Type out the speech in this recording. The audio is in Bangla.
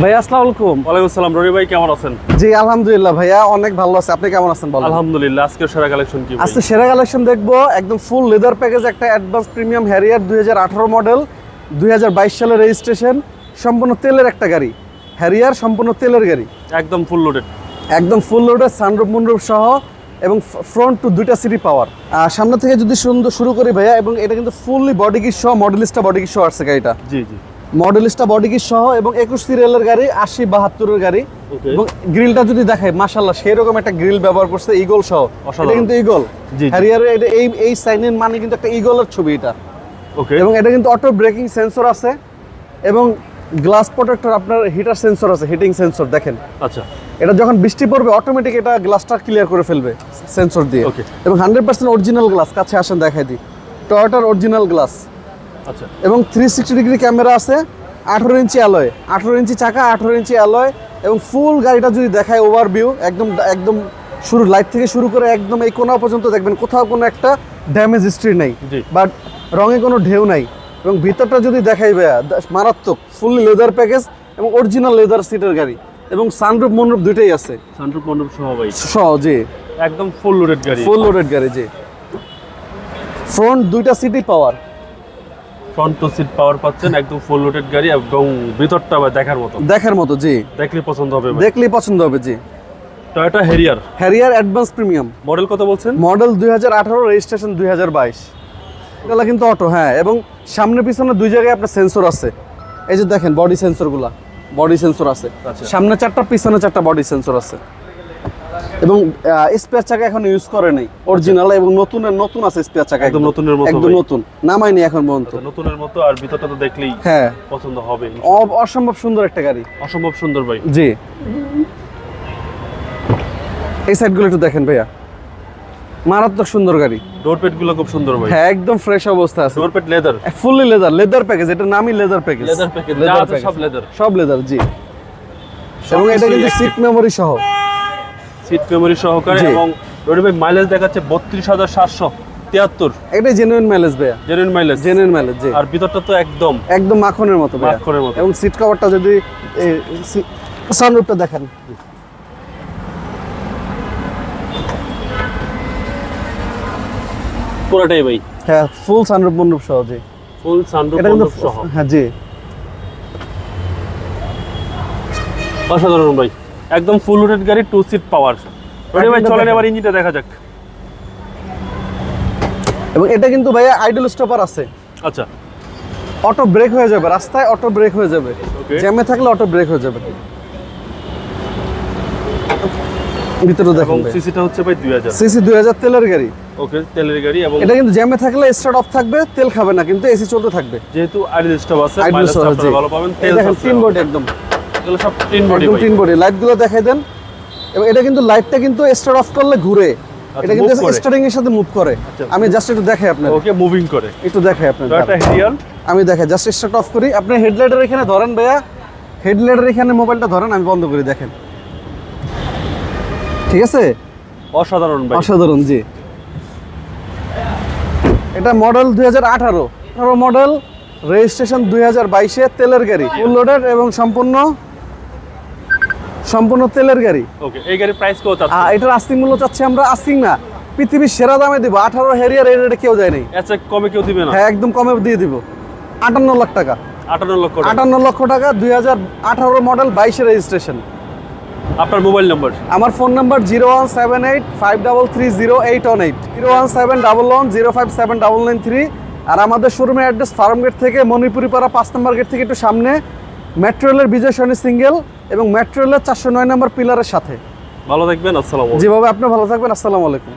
ভাইয়া আসসালামু আলাইকুম। ওয়ালাইকুম আসসালাম। রনি ভাই কেমন আছেন? জি আলহামদুলিল্লাহ ভাইয়া অনেক ভালো আছে। আপনি কেমন আছেন বলেন? আলহামদুলিল্লাহ সেরা কালেকশন কি আজকে সেরা কালেকশন দেখব একদম ফুল লেদার প্যাকেজ একটা অ্যাডভান্স প্রিমিয়াম হ্যারিয়ার দুই হাজার আঠারো মডেল দুই সালের রেজিস্ট্রেশন সম্পূর্ণ তেলের একটা গাড়ি। হ্যারিয়ার সম্পূর্ণ তেলের গাড়ি। একদম ফুল লোডেড একদম ফুল লোডের সানরুফ মুনরুফ সহ এবং ফ্রন্ট টু দুইটা সিটি পাওয়ার সামনে থেকে যদি সুন্দর শুরু করি ভাইয়া এবং এটা কিন্তু ফুললি বডি কিট সহ মডেলিস্টা বডি কিট সহ আসছে গাড়িটা। জি জি। মডেলিস্টা বডি কিট সহ এবং একুশ সিরিয়ালের গাড়ি আশি বাহাত্তরের গাড়ি। এবং গ্রিলটা যদি দেখায় মাশাল্লাহ সেই রকম একটা গ্রিল ব্যবহার করছে ইগল সহ। এটা কিন্তু ইগল। হ্যারিয়ারের এটা এই এই সাইনের মানে কিন্তু একটা ইগলের ছবি এটা। ওকে। এবং এটা কিন্তু অটো ব্রেকিং সেন্সর আছে। এবং গ্লাস প্রোটেক্টর আপনার হিটার সেন্সর আছে হিটিং সেন্সর দেখেন। আচ্ছা। এটা যখন বৃষ্টি পড়বে অটোমেটিক এটা গ্লাসটা ক্লিয়ার করে ফেলবে সেন্সর দিয়ে. এবং হান্ড্রেড পার্সেন্ট অরিজিনাল গ্লাস কাছে আসেন দেখাই দিই। টয়োটার অরিজিনাল গ্লাস এবং থ্রি সিক্সটি ডিগ্রি ক্যামেরা আছে আঠেরো ইঞ্চি অ্যালয় আঠেরো ইঞ্চি চাকা আঠেরো ইঞ্চি অ্যালয় এবং ফুল গাড়িটা যদি দেখায় ওভারভিউ একদম একদম শুরু লাইট থেকে শুরু করে একদম এই কোনা পর্যন্ত দেখবেন কোথাও কোনো একটা ড্যামেজ হিস্ট্রি নেই বাট রঙে কোনো ঢেউ নাই এবং ভিতরটা যদি দেখাই ভাইয়া মারাত্মক ফুললি লেদার প্যাকেজ এবং অরিজিনাল লেদার সিটের গাড়ি এবং সানরুফ মনরুফ দুইটাই আছে। সানরুফ মন্ডপ সহ ভাই। সহজে একদম ফুল লোডেড গাড়ি। ফুল লোডেড গাড়ি জি। ফ্রন্ট দুইটা seat power front two seat power পাচ্ছেন একদম ফুল লোডেড গাড়ি এবং ভিতরটা দেখার মতো। দেখার মতো জি। দেখলে পছন্দ হবে ভাই। দেখলেই পছন্দ হবে জি। Toyota Harrier Harrier advance premium model কত বলছেন? মডেল দুই হাজার আঠারো রেজিস্ট্রেশন দুই হাজার বাইশ। এগুলো কিন্তু অটো হ্যাঁ এবং সামনে পিছনে দুই জায়গায় আপনার সেন্সর আছে। এই যে দেখেন বডি সেন্সরগুলা বডি সেন্সর আছে। আচ্ছা। সামনে চারটা পিছনে চারটা বডি সেন্সর আছে। এবং স্পেয়ার চাকা এখন ইউজ করে নাই অরিজিনাল এবং নতুনের নতুন আছে স্পেয়ার চাকা একদম নতুনের মতো একদম। নতুন নামাইনি এখন পর্যন্ত। আচ্ছা, নতুনের মতো আর ভিতরটা তো দেখলেই হ্যাঁ। পছন্দ হবে। অসম্ভব সুন্দর একটা গাড়ি। অসম্ভব সুন্দর ভাই। জি। এই সাইডগুলো একটু দেখেন ভাইয়া। মারাত্মক সুন্দর গাড়ি। ডোর পেটগুলো খুব সুন্দর ভাই। হ্যাঁ একদম ফ্রেশ অবস্থা আছে। Door pad leather fully leather leather package এটা নামই লেদার প্যাকেজ লেদার প্যাকেজ সব লেদার সব লেদার জি। এবং এটা কিন্তু সিট মেমোরি সহ। সিট মেমোরি সহকারে এবং রনি ভাই মাইলেজ দেখাচ্ছে বত্রিশ হাজার সাতশো তিয়াত্তর। এটা জেনুইন মাইলেজ ভাইয়া। জেনুইন মাইলেজ জেনুইন মাইলেজ জি। আর ভিতরটা তো একদম। একদম মাখনের মতো মাখনের মতো। এবং সিট কভারটা যদি সানরুফটা দেখেন। পুরোটাই ভাই। হ্যাঁ ফুল সানরুফ মন্ডপ সহ জি। ফুল সানরুফ এটা কিন্তু সহ। হ্যাঁ জি। অসাধারণ ভাই। একদম ফুল লোডেড গাড়ি টু সিট পাওয়ার রনি ভাই চলেন এবার ইঞ্জিনটা দেখা যাক। এবং এটা কিন্তু ভাইয়া আইডল স্টপার আছে। আচ্ছা। অটো ব্রেক হয়ে যাবে রাস্তায় অটো ব্রেক হয়ে যাবে। জ্যামে থাকলে অটো ব্রেক হয়ে যাবে। ভিতরে দেখুন সিসিটা হচ্ছে ভাই দুই হাজার। সিসি দুই হাজার তেলের গাড়ি। ওকে তেলের গাড়ি এবং এটা কিন্তু জ্যামে থাকলে স্টার্ট অফ থাকবে তেল খাবে না কিন্তু এসি চলতে থাকবে। যেহেতু আইডল স্টপ আছে আপনারা ভালো পাবেন তেল তিন বডি একদম। এগুলো সব তিন বডি একদম তিন বডি লাইট দেখাই দেন। এবং এটা কিন্তু লাইটটা কিন্তু স্টার্ট অফ করলে ঘুরে। এটা কিন্তু move এর সাথে মুভ করে। আমি জাস্ট একটু দেখাই আপনার। ওকে মুভিং করে। একটু দেখাই আপনার। টয়োটা হেরিয়ার আমি দেখাই জাস্ট স্টার্ট অফ করি। আপনি হেডলাইটের এখানে ধরেন ভাইয়া। হেডলাইটের এখানে মোবাইলটা ধরেন আমি বন্ধ করি দেখেন। ঠিক আছে? অসাধারণ ভাই অসাধারণ জি। এটা মডেল দুই হাজার আঠারো। আঠারো মডেল রেজিস্ট্রেশন দুই হাজার বাইশে তেলের গাড়ি। ফুল লোডেড এবং সম্পূর্ণ সম্পূর্ণ তেলের গাড়ি। ওকে এই গাড়ির প্রাইস কত আছে? আর এটার আস্তিং মূল্য চাচ্ছি আমরা আস্তিং না। পৃথিবীর সেরা দামে দিব। আঠারো হেরিয়ার এই রেটে কেউ দেয় নাই। আচ্ছা কমে কেউ দিবে না? হ্যাঁ একদম কমে দিয়ে দিব। আটান্ন লাখ টাকা। আটান্ন লক্ষ টাকা। আটান্ন লক্ষ টাকা দুই হাজার আঠারো মডেল বাইশে রেজিস্ট্রেশন আপনার মোবাইল নাম্বার আমার phone number zero one seven eight five double three zero eight one eight zero one seven double one zero five seven double nine three আর আমাদের শোরুমের অ্যাড্রেস ফার্ম গেট থেকে মণিপুরি পাড়া পাঁচ নম্বর গেট থেকে একটু সামনে। মেট্রো রেলের বিজয় সরণি সিঙ্গেল এবং মেট্রো রেলের চারশো নয় নম্বর পিলারের সাথে। ভালো থাকবেন আসসালাম যেভাবে আপনি ভালো থাকবেন আসসালামু আলাইকুম।